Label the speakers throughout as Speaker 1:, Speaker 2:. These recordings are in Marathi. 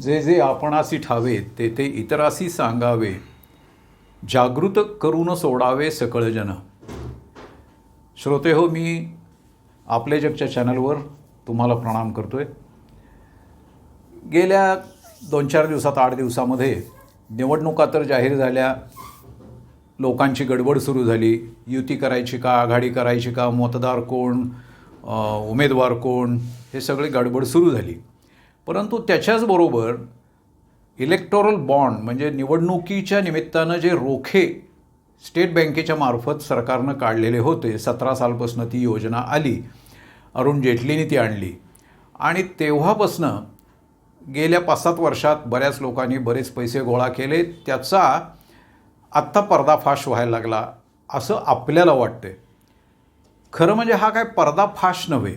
Speaker 1: जे जे आपणासी ठावे ते ते इतरासी सांगावे. जागृत करून सोडावे सकळजन. श्रोते हो मी आपले जगच्या चॅनलवर तुम्हाला प्रणाम करतो आहे गेल्या दोन चार दिवसात आठ दिवसामध्ये निवडणुका तर जाहीर झाल्या. लोकांची गडबड सुरू झाली. युती करायची का आघाडी करायची का मतदार कोण उमेदवार कोण हे सगळी गडबड सुरू झाली. परंतु त्याच्याचबरोबर इलेक्टोरल बॉन्ड म्हणजे निवडणुकीच्या निमित्तानं जे रोखे स्टेट बँकेच्या मार्फत सरकारनं काढलेले होते सतरा सालपासनं ती योजना आली अरुण जेटलीने ती आणली. आणि तेव्हापासनं गेल्या पाच सात वर्षात बऱ्याच लोकांनी बरेच पैसे गोळा केले त्याचा आत्ता पर्दाफाश व्हायला लागला असं आपल्याला वाटतंय. खरं म्हणजे हा काय पर्दाफाश नव्हे.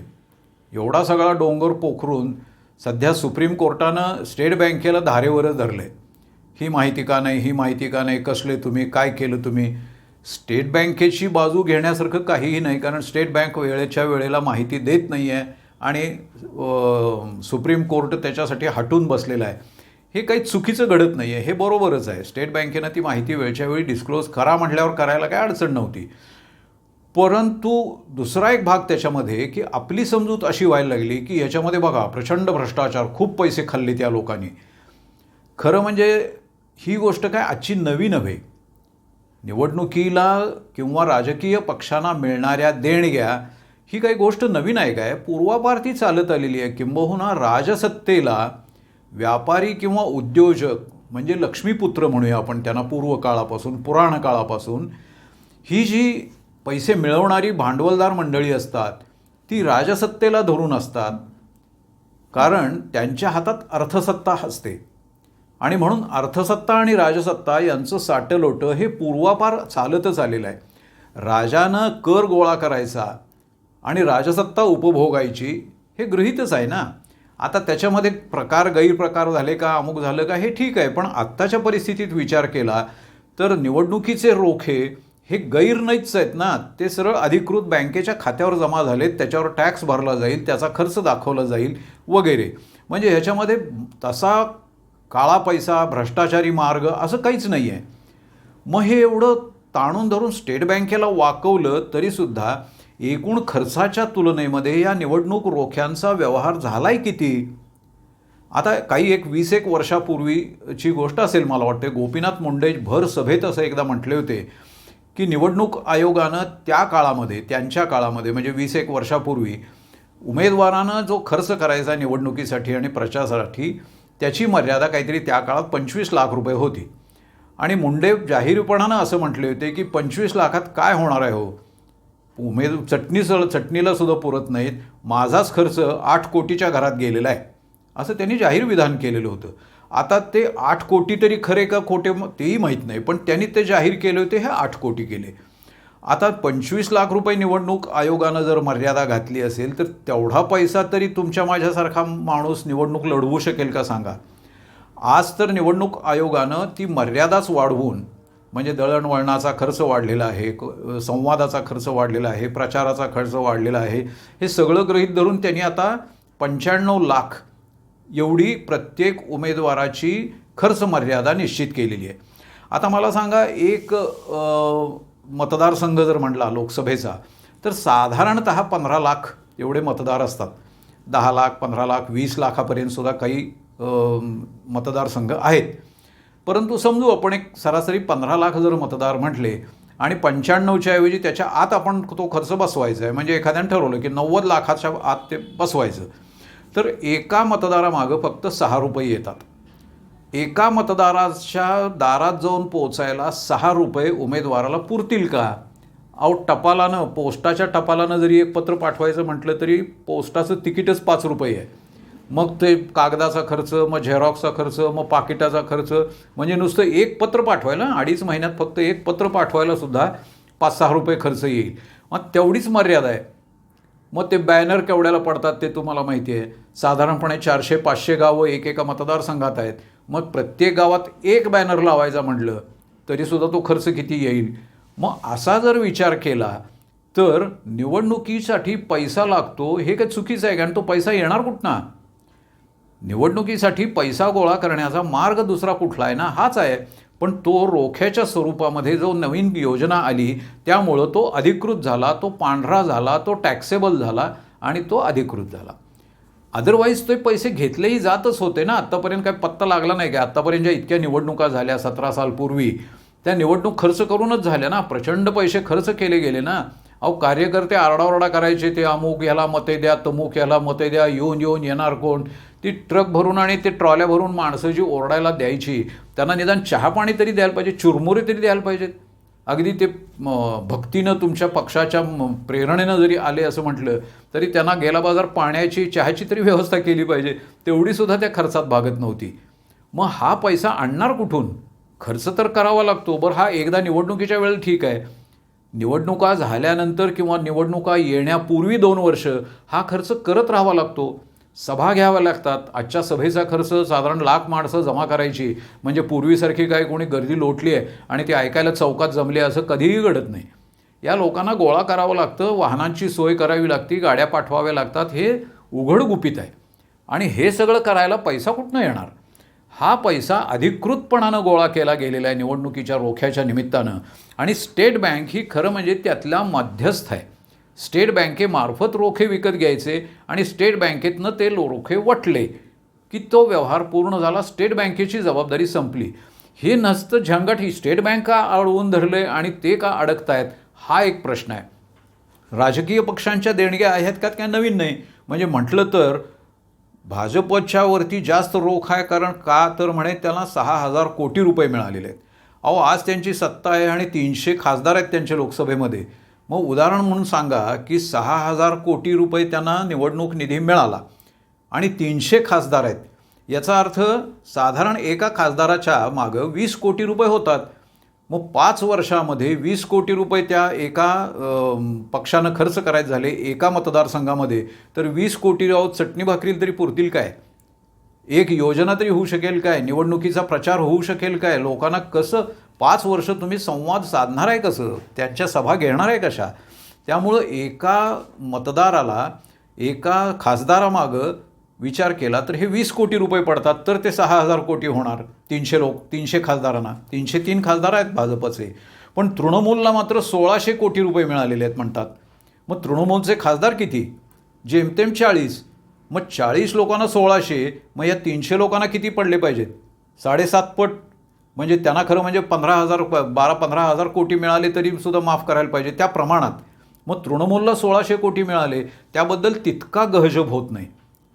Speaker 1: एवढा सगळा डोंगर पोखरून सध्या सुप्रीम कोर्टानं स्टेट बँकेला धारेवरच धरले ही माहिती का नाही ही माहिती का नाही कसले तुम्ही काय केलं तुम्ही? स्टेट बँकेची बाजू घेण्यासारखं काहीही नाही कारण स्टेट बँक वेळेच्या वेळेला माहिती देत नाही आहे आणि सुप्रीम कोर्ट त्याच्यासाठी हटून बसलेलं आहे. हे काही चुकीचं घडत नाही आहे हे बरोबरच आहे. स्टेट बँकेनं ती माहिती वेळच्या वेळी डिस्क्लोज करा म्हटल्यावर करायला काय अडचण नव्हती. परंतु दुसरा एक भाग त्याच्यामध्ये की आपली समजूत अशी व्हायला लागली की याच्यामध्ये बघा प्रचंड भ्रष्टाचार खूप पैसे खाल्ले त्या लोकांनी. खरं म्हणजे ही गोष्ट काय आजची नवी नव्हे. निवडणुकीला किंवा राजकीय पक्षांना मिळणाऱ्या देणग्या ही काही गोष्ट नवीन आहे काय? पूर्वापार ती चालत आलेली आहे. किंबहुना राजसत्तेला व्यापारी किंवा उद्योजक म्हणजे लक्ष्मीपुत्र म्हणूया आपण त्यांना पूर्व काळापासून पुराण काळापासून ही जी पैसे मिळवणारी भांडवलदार मंडळी असतात ती राजसत्तेला धरून असतात. कारण त्यांच्या हातात अर्थसत्ता असते. आणि म्हणून अर्थसत्ता आणि राजसत्ता यांचं साटलोटं हे पूर्वापार चालतच आलेलं आहे. राजानं कर गोळा करायचा आणि राजसत्ता उपभोगायची हे गृहीतच आहे ना. आता त्याच्यामध्ये प्रकार गैरप्रकार झाले का अमुक झालं का हे ठीक आहे पण आत्ताच्या परिस्थितीत विचार केला तर निवडणुकीचे रोखे हे गैर नाहीच आहेत ना. ते सरळ अधिकृत बँकेच्या खात्यावर जमा झालेत त्याच्यावर टॅक्स भरला जाईल त्याचा खर्च दाखवला जाईल वगैरे. म्हणजे ह्याच्यामध्ये तसा काळा पैसा भ्रष्टाचारी मार्ग असं काहीच नाही आहे मग हे एवढं ताणून धरून स्टेट बँकेला वाकवलं तरीसुद्धा एकूण खर्चाच्या तुलनेमध्ये या निवडणूक रोख्यांचा व्यवहार झालाय किती? आता काही एक वीस एक वर्षापूर्वीची गोष्ट असेल मला वाटते. गोपीनाथ मुंडे भर सभेत असं एकदा म्हटले होते. की निवडणूक आयोगानं त्या काळामध्ये त्यांच्या काळामध्ये म्हणजे वीस एक वर्षापूर्वी उमेदवारानं जो खर्च करायचा निवडणुकीसाठी आणि प्रचारासाठी त्याची मर्यादा काहीतरी त्या काळात पंचवीस लाख रुपये होती. आणि मुंडे जाहीरपणानं असं म्हटले होते की पंचवीस लाखात काय होणार आहे हो? उमेद चटणी सळ चटणीला सुद्धा पुरत नाहीत. माझाच खर्च आठ कोटीच्या घरात गेलेला आहे. असं त्यांनी जाहीर विधान केलेलं होतं. आता ते आठ कोटी तरी खरे का खोटे तेही माहीत नाही पण त्यांनी ते जाहीर केले होते हे आठ कोटी केले. आता पंचवीस लाख रुपये निवडणूक आयोगानं जर मर्यादा घातली असेल तर तेवढा पैसा तरी तुमच्या माझ्यासारखा माणूस निवडणूक लढवू शकेल का सांगा? आज तर निवडणूक आयोगानं ती मर्यादाच वाढवून म्हणजे दळणवळणाचा खर्च वाढलेला आहे संवादाचा खर्च वाढलेला आहे प्रचाराचा खर्च वाढलेला आहे हे सगळं गृहीत धरून त्यांनी आता पंच्याण्णव लाख एवढी प्रत्येक उमेदवाराची खर्च मर्यादा निश्चित केलेली आहे. आता मला सांगा एक मतदारसंघ जर म्हटला लोकसभेचा तर साधारणत पंधरा लाख एवढे मतदार असतात. दहा लाख पंधरा लाख वीस लाखापर्यंतसुद्धा काही मतदारसंघ आहेत. परंतु समजू आपण एक सरासरी पंधरा लाख जर मतदार म्हटले आणि पंच्याण्णवच्या ऐवजी त्याच्या आत आपण तो खर्च बसवायचा आहे. म्हणजे एखाद्यानं ठरवलं की नव्वद लाखाच्या आत ते बसवायचं. तर एका मतदारामागं फक्त सहा रुपये येतात. एका मतदाराच्या दारात जाऊन पोचायला सहा रुपये उमेदवाराला पुरतील का? अहो टपालानं पोस्टाच्या टपालानं जरी एक पत्र पाठवायचं म्हटलं तरी पोस्टाचं तिकीटच पाच रुपये आहे. मग ते कागदाचा खर्च मग झेरॉक्सचा खर्च मग पाकिटाचा खर्च म्हणजे नुसतं एक पत्र पाठवायला अडीच महिन्यात फक्त एक पत्र पाठवायला सुद्धा पाच सहा रुपये खर्च येईल. मग तेवढीच मर्यादा आहे. मग ते बॅनर केवढ्याला पडतात ते तुम्हाला माहिती आहे. साधारणपणे चारशे पाचशे गावं एक एका मतदारसंघात आहेत. मग प्रत्येक गावात एक बॅनर लावायचा म्हटलं तरीसुद्धा तो खर्च किती येईल? मग असा जर विचार केला तर निवडणुकीसाठी पैसा लागतो हे काही चुकीचं आहे कारण तो पैसा येणार कुठना? निवडणुकीसाठी पैसा गोळा करण्याचा मार्ग दुसरा कुठला आहे ना? हाच आहे. पण तो रोख्याच्या स्वरूपामध्ये जो नवीन योजना आली त्यामुळं तो अधिकृत झाला तो पांढरा झाला तो टॅक्सेबल झाला आणि तो अधिकृत झाला. अदरवाईज ते पैसे घेतलेही जातच होते ना. आत्तापर्यंत काय पत्ता लागला नाही का? आत्तापर्यंत ज्या इतक्या निवडणुका झाल्या सतरा सालपूर्वी त्या निवडणूक खर्च करूनच झाल्या ना. प्रचंड पैसे खर्च केले गेले ना. अहो कार्यकर्ते आरडाओरडा करायचे ते अमुक याला मते द्या तमुक याला मते द्या येऊन येऊन येणार कोण? ती ट्रक भरून आणि ते ट्रॉल्या भरून माणसं जी ओरडायला द्यायची त्यांना निदान चहा पाणी तरी द्यायला पाहिजे चुरमुरे तरी द्यायला पाहिजेत. अगदी ते भक्तीनं तुमच्या पक्षाच्या प्रेरणेनं जरी आले असं म्हटलं तरी त्यांना गेला बाजार पाण्याची चहाची तरी व्यवस्था केली पाहिजे. तेवढीसुद्धा त्या खर्चात भागत नव्हती. मग हा पैसा आणणार कुठून? खर्च तर करावा लागतो बरं हा एकदा निवडणुकीच्या वेळेला ठीक आहे. निवडणुका झाल्यानंतर किंवा निवडणुका येण्यापूर्वी दोन वर्ष हा खर्च करत राहावा लागतो. सभा घ्याव्या लागतात. आजच्या सभेचा खर्च साधारण लाख माणसं जमा करायची. म्हणजे पूर्वीसारखी काय कोणी गर्दी लोटली आहे आणि ती ऐकायला चौकात जमली असं कधीही घडत नाही. या लोकांना गोळा करावं लागतं वाहनांची सोय करावी लागती गाड्या पाठवाव्या लागतात हे उघड गुपित आहे. आणि हे सगळं करायला पैसा कुठनं येणार? हा पैसा अधिकृतपणानं गोळा केला गेलेला आहे निवडणुकीच्या रोख्याच्या निमित्तानं. आणि स्टेट बँक ही खरं म्हणजे त्यातला मध्यस्थ आहे. स्टेट बँकेमार्फत रोखे विकत घ्यायचे आणि स्टेट बँकेतनं ते लो रोखे वटले. की तो व्यवहार पूर्ण झाला स्टेट बँकेची जबाबदारी संपली. हे नसतं झंगट ही स्टेट बँक का अडवून धरले आणि ते का अडकतायत हा एक प्रश्न आहे. राजकीय पक्षांच्या देणग्या आहेत का काय नवीन नाही? म्हणजे म्हटलं तर भाजपच्या वरती जास्त रोख आहे कारण का तर म्हणे त्याला सहा हजार कोटी रुपये मिळालेले आहेत. अहो आज त्यांची सत्ता आहे आणि तीनशे खासदार आहेत त्यांच्या लोकसभेमध्ये. मग उदाहरण म्हणून सांगा की सहा हजार कोटी रुपये त्यांना निवडणूक निधी मिळाला आणि तीनशे खासदार आहेत. याचा अर्थ साधारण एका खासदाराच्या मागं वीस कोटी रुपये होतात. मग पाच वर्षामध्ये वीस कोटी रुपये त्या एका पक्षानं खर्च करायचे झाले एका मतदारसंघामध्ये तर वीस कोटी राव चटणी भाकरील तरी पुरतील काय? एक योजना तरी होऊ शकेल काय? निवडणुकीचा प्रचार होऊ शकेल काय? लोकांना कसं पाच वर्ष तुम्ही संवाद साधणार आहे कसं? त्यांच्या सभा घेणार आहे कशा? त्यामुळं एका मतदाराला एका खासदारामागं विचार केला तर हे वीस कोटी रुपये पडतात तर ते सहा हजार कोटी होणार. तीनशे लोक तीनशे खासदारांना. तीनशे तीन खासदार आहेत भाजपचे. पण तृणमूलला मात्र सोळाशे कोटी रुपये मिळालेले आहेत म्हणतात. मग तृणमूलचे खासदार किती? जेमतेम चाळीस. मग चाळीस लोकांना सोळाशे मग या तीनशे लोकांना किती पडले पाहिजेत? साडेसात पट म्हणजे त्यांना खरं म्हणजे पंधरा हजार बारा पंधरा हजार कोटी मिळाले तरी सुद्धा माफ करायला पाहिजे त्या प्रमाणात. मग तृणमूलला सोळाशे कोटी मिळाले त्याबद्दल तितका गहजब होत नाही.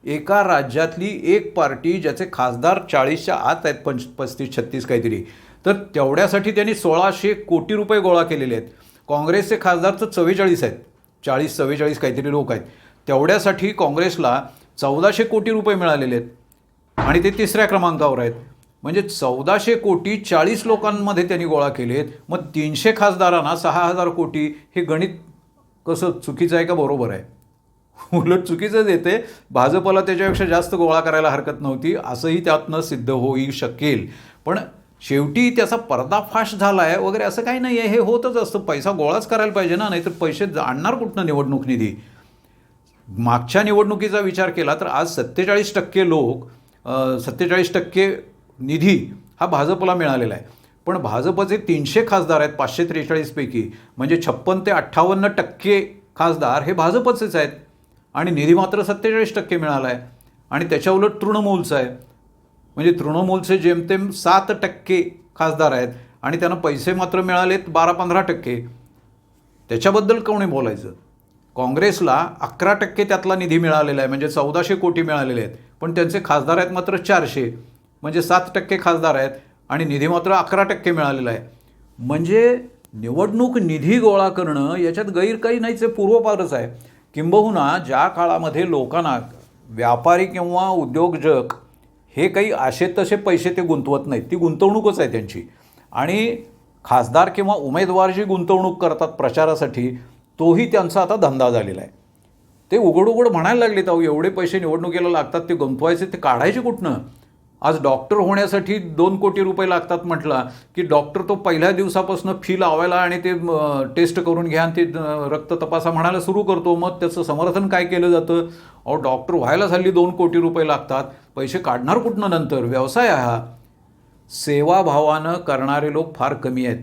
Speaker 1: एका राज्यातली एक पार्टी ज्याचे खासदार चाळीसच्या आत आहेत पंच पस्तीस छत्तीस काहीतरी तर तेवढ्यासाठी त्यांनी सोळाशे कोटी रुपये गोळा केलेले आहेत. काँग्रेसचे खासदार तर चव्वेचाळीस आहेत. चाळीस चव्वेचाळीस काहीतरी लोक आहेत. तेवढ्यासाठी काँग्रेसला चौदाशे कोटी रुपये मिळालेले आहेत. आणि ते तिसऱ्या क्रमांकावर आहेत. म्हणजे चौदाशे कोटी चाळीस लोकांमध्ये त्यांनी गोळा केलेत. मग तीनशे खासदारांना सहा हजार कोटी हे गणित कसं चुकीचं आहे का बरोबर आहे? उलट चुकीचंच येते भाजपला त्याच्यापेक्षा जास्त गोळा करायला हरकत नव्हती. असंही त्यातनं सिद्ध होऊ शकेल. पण शेवटी त्याचा पर्दाफाश झाला आहे वगैरे असं काही नाही आहे हे होतच असतं. पैसा गोळाच करायला पाहिजे ना. नाहीतर पैसे आणणार कुठनं निवडणूक निधी? मागच्या निवडणुकीचा विचार केला तर आज सत्तेचाळीस टक्के लोक सत्तेचाळीस टक्के निधी हा भाजपला मिळालेला आहे. पण भाजपचे तीनशे खासदार आहेत पाचशे त्रेचाळीसपैकी म्हणजे छप्पन ते अठ्ठावन्न टक्के खासदार हे भाजपचेच आहेत. आणि निधी मात्र सत्तेचाळीस टक्के मिळाला आहे आणि त्याच्या उलट तृणमूलचं आहे. म्हणजे तृणमूलचे जेमतेम सात टक्के खासदार आहेत. आणि त्यांना पैसे मात्र मिळालेत बारा पंधरा टक्के. त्याच्याबद्दल कोणी बोलायचं? काँग्रेसला अकरा टक्के त्यातला निधी मिळालेला आहे. म्हणजे चौदाशे कोटी मिळालेले आहेत. पण त्यांचे खासदार आहेत मात्र चारशे. म्हणजे सात टक्के खासदार आहेत आणि निधी मात्र अकरा टक्के मिळालेला आहे. म्हणजे निवडणूक निधी गोळा करणं याच्यात गैर काही नाहीच आहे पूर्वपारच आहे. किंबहुना ज्या काळामध्ये लोकांना व्यापारी किंवा उद्योगजक हे काही असे तसे पैसे ते गुंतवत नाहीत ती गुंतवणूकच आहे त्यांची. आणि खासदार किंवा उमेदवार जी गुंतवणूक करतात प्रचारासाठी तोही त्यांचा आता धंदा झालेला आहे. ते उघड उघड म्हणायला लागले अहो एवढे पैसे निवडणुकीला लागतात ते गुंतवायचे ते काढायचे कुठनं? आज डॉक्टर होण्यासाठी दोन कोटी रुपये लागतात म्हटला की डॉक्टर तो पहिल्या दिवसापासून फी लावायला आणि ते टेस्ट करून घ्या आणि ते रक्त तपासा म्हणायला सुरू करतो. मग त्याचं समर्थन काय केलं जातं? अहो डॉक्टर व्हायला झाली दोन कोटी रुपये लागतात. पैसे काढणार कुठनं नंतर? व्यवसाय हा. सेवाभावानं करणारे लोक फार कमी आहेत.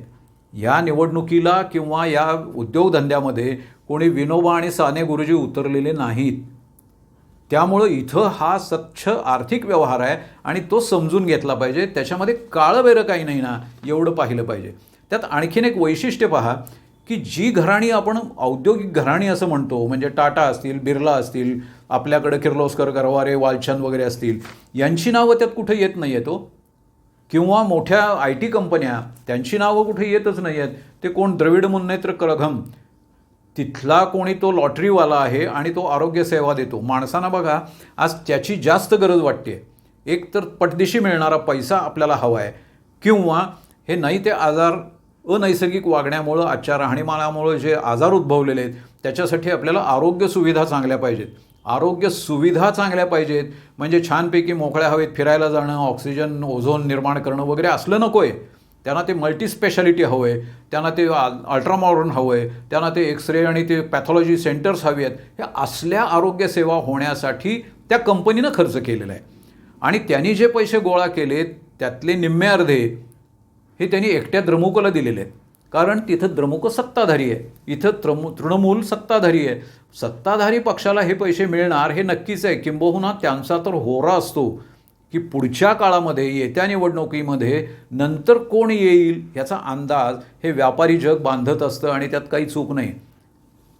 Speaker 1: या निवडणुकीला किंवा या उद्योगधंद्यामध्ये कोणी विनोबा आणि साने गुरुजी उतरलेले नाहीत. त्यामुळं इथं हा स्वच्छ आर्थिक व्यवहार आहे आणि तो समजून घेतला पाहिजे. त्याच्यामध्ये काळं बेरं काही नाही ना एवढं पाहिलं पाहिजे. त्यात आणखीन एक वैशिष्ट्य पहा की जी घराणी आपण औद्योगिक घराणी असं म्हणतो म्हणजे टाटा असतील बिर्ला असतील आपल्याकडे किर्लोस्कर गरवारे वालचंद वगैरे असतील यांची नावं त्यात कुठं येत नाही आहेत हो. किंवा मोठ्या आय टी कंपन्या त्यांची नावं कुठे येतच नाही आहेत ते कोण द्रविड मुन्नेत्र कळघम तिथला कोणी तो लॉटरीवाला आहे आणि तो आरोग्यसेवा देतो. माणसांना बघा आज त्याची जास्त गरज वाटते एक तर पटदिशी मिळणारा पैसा आपल्याला हवा आहे किंवा हे नाही ते आजार अनैसर्गिक वागण्यामुळं आजच्या राहणीमानामुळं जे आजार उद्भवलेले आहेत त्याच्यासाठी आपल्याला आरोग्य सुविधा चांगल्या पाहिजेत. आरोग्य सुविधा चांगल्या पाहिजेत. म्हणजे छानपैकी मोकळ्या हवेत फिरायला जाणं ऑक्सिजन ओझोन निर्माण करणं वगैरे असलं नको आहे त्यांना ते मल्टी स्पेशालिटी हवं आहे त्यांना ते अल्ट्रामॉडर्न हवं आहे त्यांना ते एक्सरे आणि ते पॅथॉलॉजी सेंटर्स हवी आहेत ह्या असल्या आरोग्यसेवा होण्यासाठी त्या कंपनीनं खर्च केलेला आहे. आणि त्यांनी जे पैसे गोळा केले त्यातले निम्मे अर्धे हे त्यांनी एकट्या द्रमुकला दिलेले आहेत. कारण तिथं द्रमुक सत्ताधारी आहे इथं त्रमू तृणमूल सत्ताधारी आहे सत्ताधारी पक्षाला हे पैसे मिळणार हे नक्कीच आहे. किंबहुना त्यांचा तर होरा असतो. की पुढच्या काळामध्ये येत्या निवडणुकीमध्ये नंतर कोण येईल याचा अंदाज हे व्यापारी जग बांधत असतं आणि त्यात काही चूक नाही.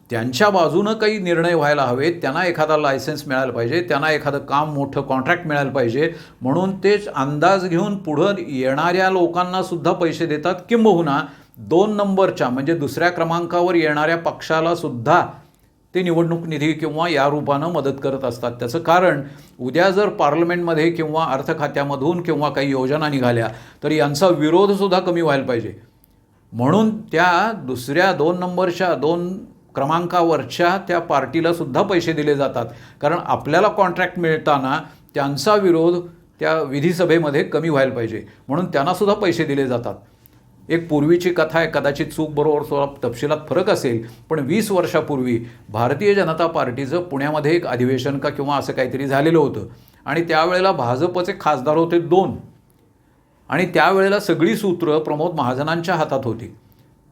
Speaker 1: त्यांच्या बाजूनं काही निर्णय व्हायला हवेत त्यांना एखादा लायसन्स मिळायला पाहिजे त्यांना एखादं काम मोठं कॉन्ट्रॅक्ट मिळायला पाहिजे म्हणून तेच अंदाज घेऊन पुढं येणाऱ्या लोकांना सुद्धा पैसे देतात. किंबहुना दोन नंबरच्या म्हणजे दुसऱ्या क्रमांकावर येणाऱ्या पक्षाला सुद्धा ते निवडणूक निधी किंवा या रूपानं मदत करत असतात. त्याचं कारण उद्या जर पार्लमेंटमध्ये किंवा अर्थ खात्यामधून किंवा काही योजना निघाल्या तर यांचा विरोधसुद्धा कमी व्हायला पाहिजे. म्हणून त्या दुसऱ्या दोन नंबरच्या दोन क्रमांकावरच्या त्या पार्टीला सुद्धा पैसे दिले जातात. कारण आपल्याला कॉन्ट्रॅक्ट मिळताना त्यांचा विरोध त्या विधिसभेमध्ये कमी व्हायला पाहिजे. म्हणून त्यांनासुद्धा पैसे दिले जातात. एक पूर्वीची कथा आहे कदाचित चूक बरोबर थोडा तपशिलात फरक असेल पण वीस वर्षापूर्वी भारतीय जनता पार्टीचं पुण्यामध्ये एक अधिवेशन का किंवा असं काहीतरी झालेलं होतं. आणि त्यावेळेला भाजपचे खासदार होते दोन. आणि त्यावेळेला सगळी सूत्रं प्रमोद महाजनांच्या हातात होती.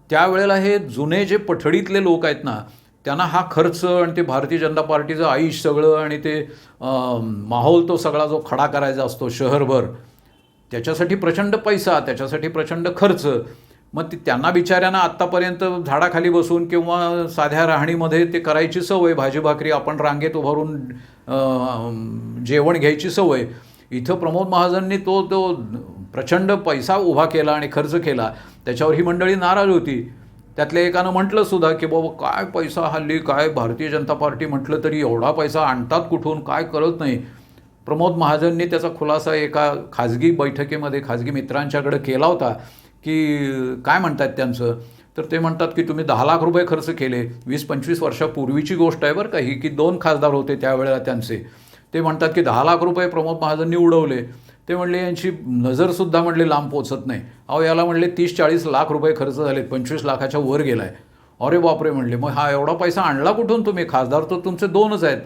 Speaker 1: त्यावेळेला हे जुने जे पठडीतले लोक आहेत ना त्यांना हा खर्च आणि ते भारतीय जनता पार्टीचं आयुष सगळं आणि ते माहोल तो सगळा जो खडा करायचा असतो शहरभर त्याच्यासाठी प्रचंड पैसा त्याच्यासाठी प्रचंड खर्च. मग ती त्यांना बिचाऱ्यांना आत्तापर्यंत झाडाखाली बसून किंवा साध्या राहणीमध्ये ते करायची सवय भाजी भाकरी आपण रांगेत उभारून जेवण घ्यायची सवय. इथं प्रमोद महाजननी तो तो प्रचंड पैसा उभा केला आणि खर्च केला. त्याच्यावर ही मंडळी नाराज होती. त्यातल्या एकानं म्हटलं सुद्धा की बाबा काय पैसा हल्ली काय भारतीय जनता पार्टी म्हटलं तरी एवढा पैसा आणतात कुठून? काय करत नाही? प्रमोद महाजननी त्याचा खुलासा एका खाजगी बैठकीमध्ये खाजगी मित्रांच्याकडे केला होता की काय म्हणतात त्यांचं? तर ते म्हणतात की तुम्ही दहा लाख रुपये खर्च केले वीस पंचवीस वर्षापूर्वीची गोष्ट आहे बरं का ही की दोन खासदार होते त्यावेळेला त्यांचे. ते म्हणतात की दहा लाख रुपये प्रमोद महाजननी उडवले. ते म्हणले यांची नजरसुद्धा म्हणले लांब पोचत नाही. अहो याला म्हणले तीस चाळीस लाख रुपये खर्च झालेत पंचवीस लाखाच्या वर गेला आहे अरे बापरे म्हणले मग हा एवढा पैसा आणला कुठून तुम्ही? खासदार तर तुमचे दोनच आहेत.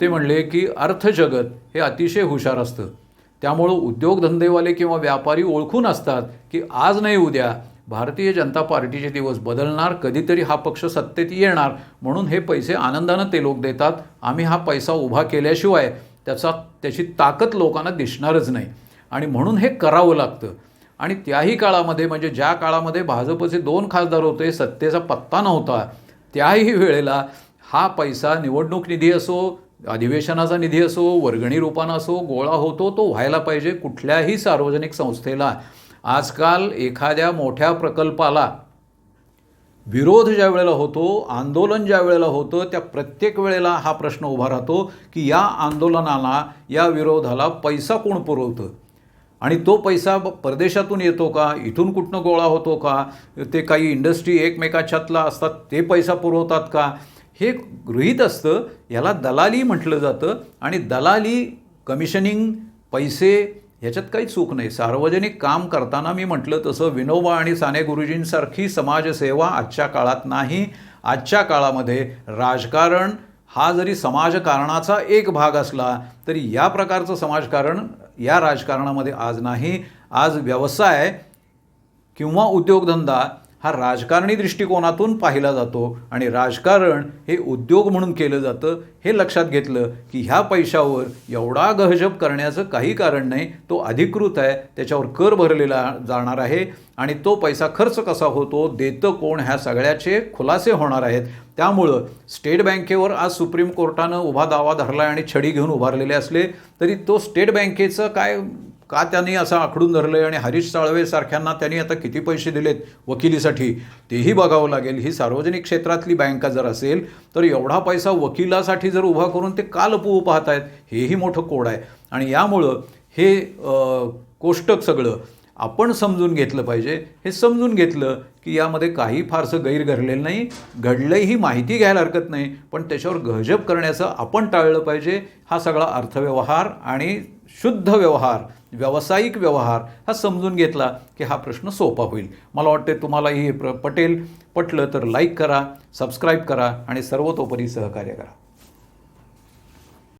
Speaker 1: ते म्हणले की अर्थजगत हे अतिशय हुशार असतं. त्यामुळं उद्योगधंदेवाले किंवा व्यापारी ओळखून असतात की आज नाही उद्या भारतीय जनता पार्टीचे दिवस बदलणार कधीतरी हा पक्ष सत्तेत येणार म्हणून हे पैसे आनंदानं ते लोक देतात. आम्ही हा पैसा उभा केल्याशिवाय त्याचा त्याची ताकद लोकांना दिसणारच नाही. आणि म्हणून हे करावं लागतं. आणि त्याही काळामध्ये म्हणजे ज्या काळामध्ये भाजपचे दोन खासदार होते सत्तेचा पत्ता नव्हता त्याही वेळेला हा पैसा निवडणूक निधी असो अधिवेशनाचा निधी असो वर्गणी रूपानं असो गोळा होतो तो व्हायला पाहिजे कुठल्याही सार्वजनिक संस्थेला. आजकाल एखाद्या मोठ्या प्रकल्पाला विरोध ज्या वेळेला होतो आंदोलन ज्या वेळेला होतं त्या प्रत्येक वेळेला हा प्रश्न उभा राहतो की या आंदोलनाला या विरोधाला पैसा कोण पुरवतं? आणि तो पैसा ब- परदेशातून येतो का? इथून कुठनं गोळा होतो का? ते काही इंडस्ट्री एकमेकाच्यातला असतात ते पैसा पुरवतात का? हे गृहीत असतं याला दलाली म्हटलं जातं आणि दलाली कमिशनिंग पैसे ह्याच्यात काही चूक नाही. सार्वजनिक काम करताना मी म्हटलं तसं विनोबा आणि साने गुरुजींसारखी समाजसेवा आजच्या काळात नाही. आजच्या काळामध्ये राजकारण हा जरी समाजकारणाचा एक भाग असला तरी या प्रकारचं समाजकारण या राजकारणामध्ये आज नाही. आज व्यवसाय किंवा उद्योगधंदा हा राजकारणी दृष्टिकोनातून पाहिला जातो आणि राजकारण हे उद्योग म्हणून केलं जातं हे लक्षात घेतलं की ह्या पैशावर एवढा गहजब करण्याचं काही कारण नाही तो अधिकृत आहे त्याच्यावर कर भरलेला जाणार आहे आणि तो पैसा खर्च कसा होतो देतं कोण ह्या सगळ्याचे खुलासे होणार आहेत. त्यामुळं स्टेट बँकेवर आज सुप्रीम कोर्टानं उभा दावा धरला आणि छडी घेऊन उभारलेले असले तरी तो स्टेट बँकेचं काय का त्यांनी असं आखडून धरलं आणि हरीश साळवेसारख्यांना त्यांनी आता किती पैसे दिलेत वकिलीसाठी तेही बघावं लागेल. ही सार्वजनिक क्षेत्रातली बँका जर असेल तर एवढा पैसा वकिलासाठी जर उभा करून ते का लपवू पाहत आहेत हेही मोठं कोड आहे. आणि यामुळं हे कोष्टक सगळं आपण समजून घेतलं पाहिजे. हे समजून घेतलं की यामध्ये काही फारसं गैर घडलेलं नाही. घडलंही ही माहिती घ्यायला हरकत नाही. पण त्याच्यावर गहजब करण्याचं आपण टाळलं पाहिजे. हा सगळा अर्थव्यवहार आणि शुद्ध व्यवहार व्यावसायिक व्यवहार हा समजून घेतला की हा प्रश्न सोपा होईल. मला वाटते तुम्हालाही हे प्र पटेल पटलं तर लाईक करा सबस्क्राईब करा आणि सर्वतोपरी सहकार्य करा.